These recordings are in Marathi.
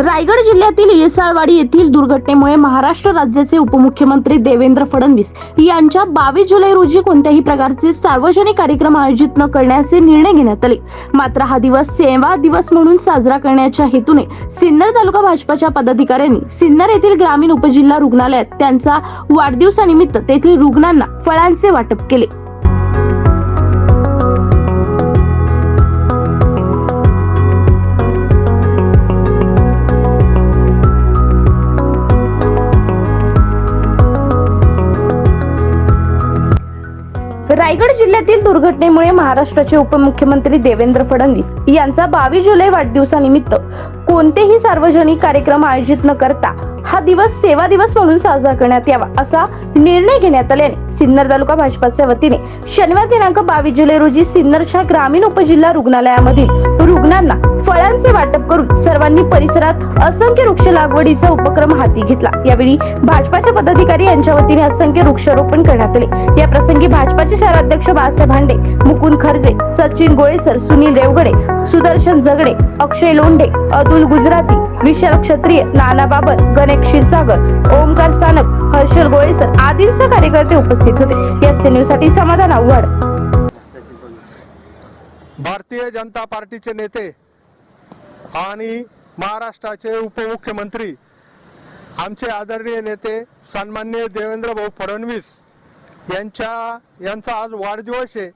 रायगड जिल्ह्यातील येसाळवाडी येथील दुर्घटनेमुळे महाराष्ट्र राज्याचे उपमुख्यमंत्री देवेंद्र फडणवीस यांच्या बावीस जुलै रोजी कोणत्याही प्रकारचे सार्वजनिक कार्यक्रम आयोजित न करण्याचे निर्णय घेण्यात आले. मात्र हा दिवस सेवा दिवस म्हणून साजरा करण्याच्या हेतूने सिन्नर तालुका भाजपाच्या पदाधिकाऱ्यांनी सिन्नर येथील ग्रामीण उपजिल्हा रुग्णालयात त्यांचा वाढदिवसानिमित्त तेथील रुग्णांना फळांचे वाटप केले. रायगड जिल्ह्यातील दुर्घटनेमुळे महाराष्ट्राचे उपमुख्यमंत्री देवेंद्र फडणवीस यांचा बावीस जुलै वाढदिवसानिमित्त कोणतेही सार्वजनिक कार्यक्रम आयोजित न करता हा दिवस सेवा दिवस म्हणून साजरा करण्यात यावा असा निर्णय घेण्यात आल्याने सिन्नर तालुका भाजपाच्या वतीने शनिवार दिनांक बावीस जुलै रोजी सिन्नरच्या ग्रामीण उपजिल्हा रुग्णालयामधील रुग्णांना फळांचे वाटप करून सर्वांनी परिसरात असंख्य वृक्ष लागवडीचा उपक्रम हाती घेतला. यावेळी भाजपाच्या पदाधिकारी यांच्या वतीने असंख्य वृक्षारोपण करण्यात आले. या प्रसंगी भाजपाचे शहराध्यक्ष बाळासाहेब भांडे मुकुंद खरजे सचिन गोळेसर सुनील रेवगडे सुदर्शन जगडे अक्षय लोंढे अतुल गुजराती विशाल क्षत्रिय नाना बाबर गणेश क्षीरसागर ओमकार सानप हर्षल गोळेसर आदींसह कार्यकर्ते उपस्थित होते. या न्यूज समाधान आव्हाड. भारतीय जनता पार्टीचे नेते आणि महाराष्ट्राचे उपमुख्यमंत्री आमचे आदरणीय नेते सन्मान्य देवेंद्र भाऊ फडणवीस यांच्या यांचा आज वाढदिवस आहे.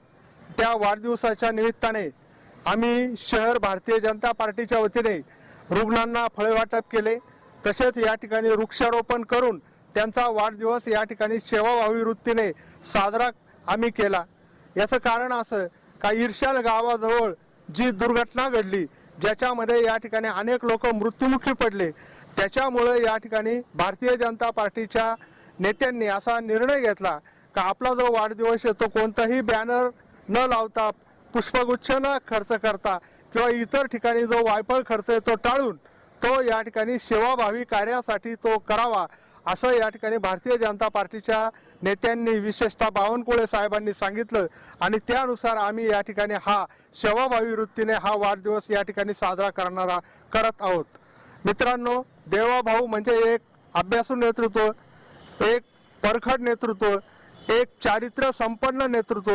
त्या वाढदिवसाच्या निमित्ताने आम्ही शहर भारतीय जनता पार्टीच्या वतीने रुग्णांना फळे वाटप केले. तसेच या ठिकाणी वृक्षारोपण करून त्यांचा वाढदिवस या ठिकाणी सेवाभावी वृत्तीने साजरा आम्ही केला. याचं कारण असं का इर्शाल गावाजवळ जी दुर्घटना घडली ज्याच्यामध्ये या ठिकाणी अनेक लोक मृत्युमुखी पडले त्याच्यामुळे या ठिकाणी भारतीय जनता पार्टीच्या नेत्यांनी असा निर्णय घेतला का आपला जो वाढदिवस आहे तो कोणताही बॅनर न लावता पुष्पगुच्छ न खर्च करता किंवा इतर ठिकाणी जो वायफळ खर्च आहे तो टाळून तो या ठिकाणी सेवाभावी कार्यासाठी तो करावा असं या ठिकाणी भारतीय जनता पार्टीच्या नेत्यांनी विशेषतः बावनकुळे साहेबांनी सांगितलं. आणि त्यानुसार आम्ही या ठिकाणी हा सेवाभावी वृत्तीने हा वाढदिवस या ठिकाणी साजरा करणारा करत आहोत. मित्रांनो देवाभाऊ म्हणजे एक अभ्यासू नेतृत्व एक परखड नेतृत्व एक चारित्र्य संपन्न नेतृत्व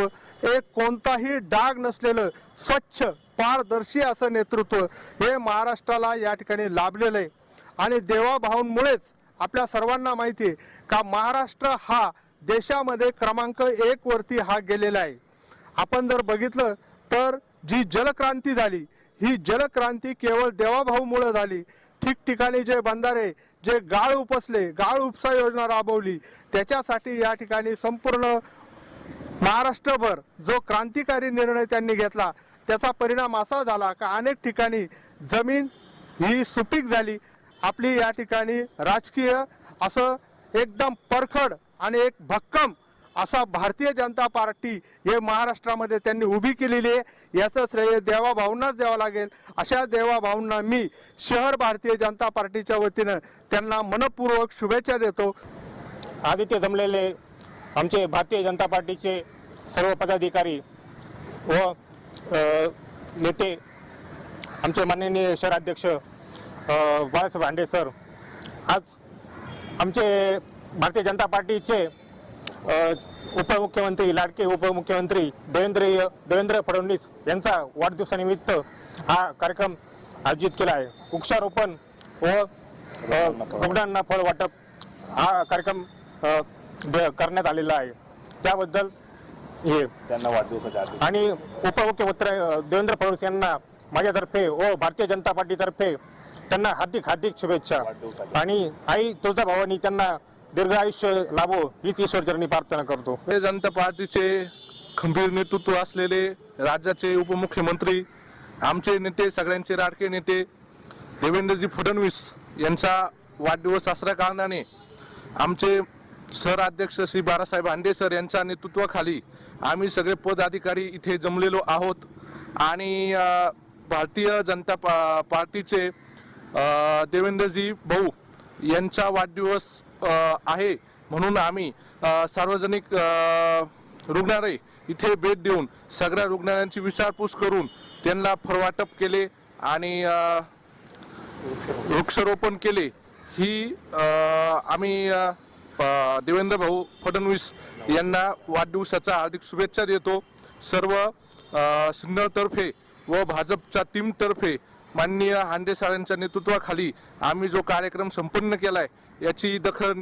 एक कोणताही डाग नसलेलं स्वच्छ पारदर्शी असं नेतृत्व हे महाराष्ट्राला या ठिकाणी लाभलेलं आहे. आणि देवाभाऊंमुळेच आपल्या सर्वांना माहिती आहे का महाराष्ट्र हा देशामध्ये क्रमांक एक वरती हा गेलेला आहे. आपण जर बघितलं तर जी जलक्रांती झाली ही जलक्रांती केवळ देवाभाऊमुळं झाली. ठिकठिकाणी जे बंधारे जे गाळ उपसले गाळ उपसा योजना राबवली त्याच्यासाठी या ठिकाणी संपूर्ण महाराष्ट्रभर जो क्रांतिकारी निर्णय त्यांनी घेतला त्याचा परिणाम असा झाला का अनेक ठिकाणी जमीन ही सुपीक झाली आपली या ठिकाणी राजकीय असं एकदम परखड आणि एक भक्कम असा भारतीय जनता पार्टी हे महाराष्ट्रामध्ये त्यांनी उभी केलेली आहे. याचं श्रेय देवाभाऊंनाच द्यावं लागेल. अशा देवाभाऊंना मी शहर भारतीय जनता पार्टीच्या वतीनं त्यांना मनपूर्वक शुभेच्छा देतो. आदित्य जमलेले आमचे भारतीय जनता पार्टीचे सर्व पदाधिकारी व नेते आमचे माननीय शहराध्यक्ष बाळासाहेब भांडे सर आज आमचे भारतीय जनता पार्टीचे उपमुख्यमंत्री लाडके उपमुख्यमंत्री देवेंद्र देवेंद्र फडणवीस यांचा वाढदिवसानिमित्त हा कार्यक्रम आयोजित केला आहे. वृक्षारोपण व रुग्णांना फळ वाटप हा कार्यक्रम करण्यात आलेला आहे. त्याबद्दल हे. त्यांना वाढदिवसाच्या आणि उपमुख्यमंत्री देवेंद्र फडणवीस यांना माझ्यातर्फे व भारतीय जनता पार्टीतर्फे त्यांना हार्दिक हार्दिक शुभेच्छा. आणि आई तुळजाभवानी त्यांना दीर्घ आयुष्य लाभो हीच ईश्वरचरणी प्रार्थना करतो. हे जनता पार्टीचे खंबीर नेतृत्व असलेले राज्याचे उपमुख्यमंत्री आमचे नेते सगळ्यांचे राडके नेते देवेंद्रजी फडणवीस यांचा वाढदिवस असल्या कारणाने आमचे सर अध्यक्ष श्री बाळासाहेब आंडे सर यांच्या नेतृत्वाखाली आम्ही सगळे पदाधिकारी इथे जमलेलो आहोत. आणि भारतीय जनता पा पार्टीचे देवेंद्रजी भाऊ यांचा वाढदिवस आहे म्हणून आम्ही सार्वजनिक रुग्णालय इथे भेट देऊन सगळ्या रुग्णालयांची विचारपूस करून त्यांना फरवाटप केले आणि वृक्षारोपण केले. ही आम्ही देवेंद्र भाऊ फडणवीस यांना वाढदिवसाचा हार्दिक शुभेच्छा देतो. सर्व सिन्नरतर्फे व भाजपच्या टीमतर्फे माननीय हांडे सरांच्या नेतृत्वाखाली आम्ही जो कार्यक्रम संपन्न आहे याची दखल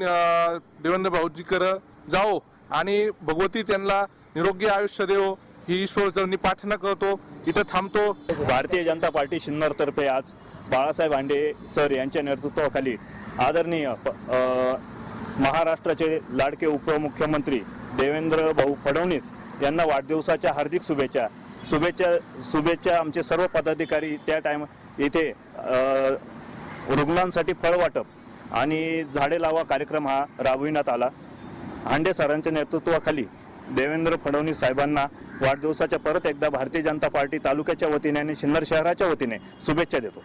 देवेंद्र भाऊजीकर जाओ आणि भगवती त्यांना निरोगी आयुष्य देव ही ईश्वरचरणी प्रार्थना करतो इथं थांबतो. भारतीय जनता पार्टी सिन्नरतर्फे आज बाळासाहेब हांडे सर यांच्या नेतृत्वाखाली आदरणीय प- महाराष्ट्राचे लाडके उपमुख्यमंत्री देवेंद्र भाऊ फडणवीस यांना वाढदिवसाच्या हार्दिक शुभेच्छा. शुभेच्छा शुभेच्छा आमचे सर्व पदाधिकारी त्या टाइम इथे रुग्णांसाठी फळ वाटप आणि झाडे लावा कार्यक्रम हा राबविण्यात आला. हांडे सरांच्या नेतृत्वाखाली देवेंद्र फडणवीस साहेबांना वाढदिवसाच्या परत एकदा भारतीय जनता पार्टी तालुक्याच्या वतीने आणि सिन्नर शहराच्या वतीने शुभेच्छा देतो.